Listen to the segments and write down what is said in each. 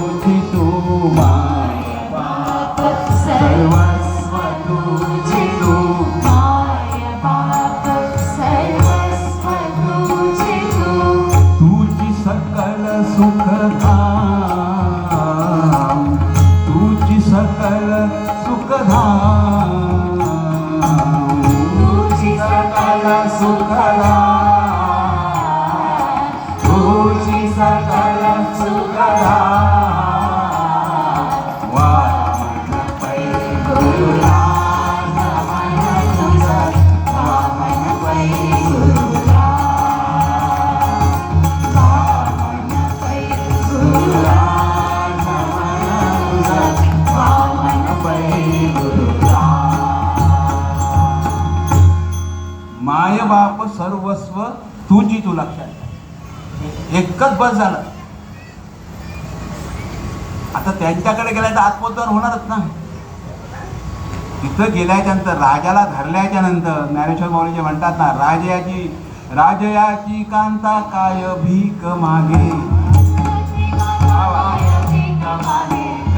तुझी बाप सर्वस्व तुझी तू लक्षात एकच बस झालं. आता त्यांच्याकडे गेलाय तर आत्मोद्धार होणारच ना. तिथं गेल्याच्यानंतर राजाला धरल्याच्या नंतर ज्ञानेश्वर माऊलीचे म्हणतात ना राजयाची राजयाची कांता काय भीक मागे?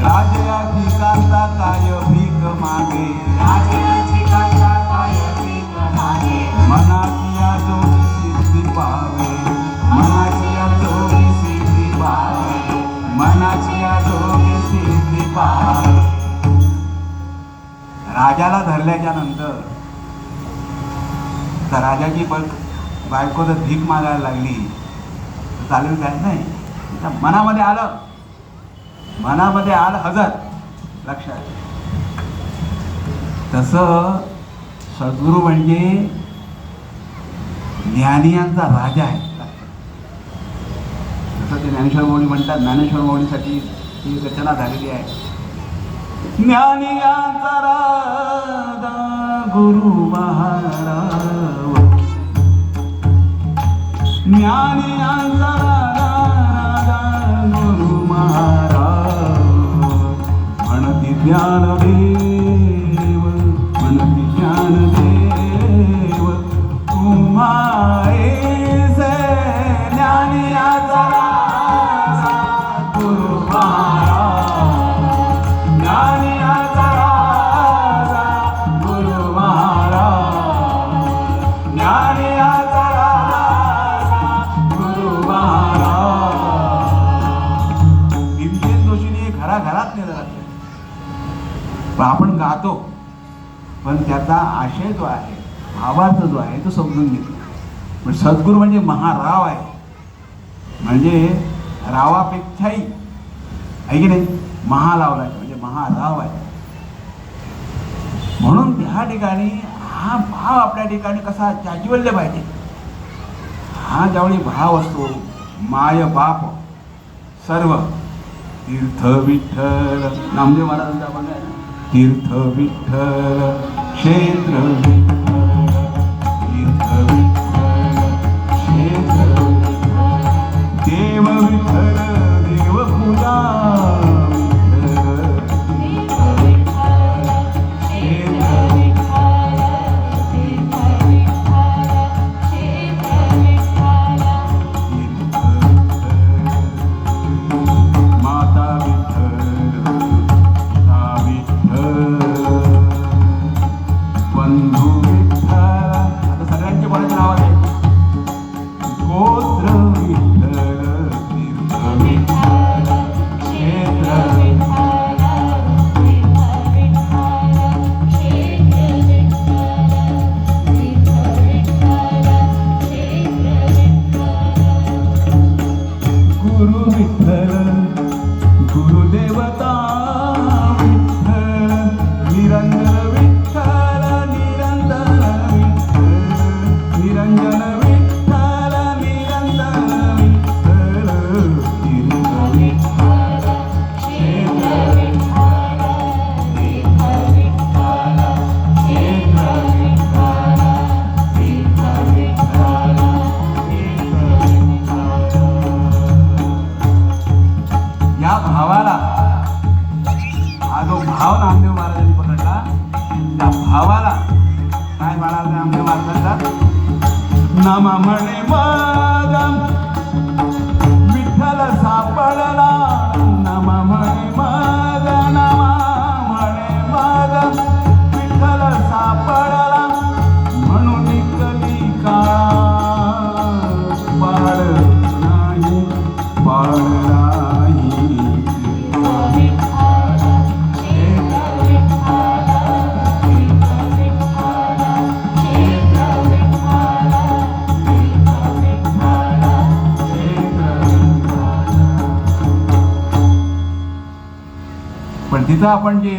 राजयाची कांता काय भीक मागे? राजाला धरल्याच्या नंतर तर राजाची पण बायको जर भीक मागायला लागली. तर चालेल काय? नाही. त्या मनामध्ये आलं. मनामध्ये आलं हजर. लक्षात तसं सद्गुरू म्हणजे ज्ञानियांचा राजा आहे. जसं ते ज्ञानेश्वर माऊली म्हणतात ज्ञानेश्वर माऊलीसाठी ही रचना झालेली आहे. ज्ञानी राधा गुरु महाराव ज्ञानी राधा पण आपण गातो. पण त्याचा आशय जो आहे भावार्थ जो आहे तो समजून घेतो. पण सद्गुरू म्हणजे महाराव आहे. म्हणजे रावापेक्षाही आहे की नाही? महालावला म्हणजे महाराव आहे. म्हणून त्या ठिकाणी हा भाव आपल्या ठिकाणी कसा जाज्वल्य पाहिजे? हा ज्यावेळी भाव असतो माय बाप सर्व तीर्थ विठ्ठल. नामदेव महाराजांचा आपण तीर्थ विठ्ठल क्षेत्र ದೇವತಾ त्या भावाला. काय म्हणाल आमच्या महाराजांचा नमा म्हणे पण तिथं आपण जे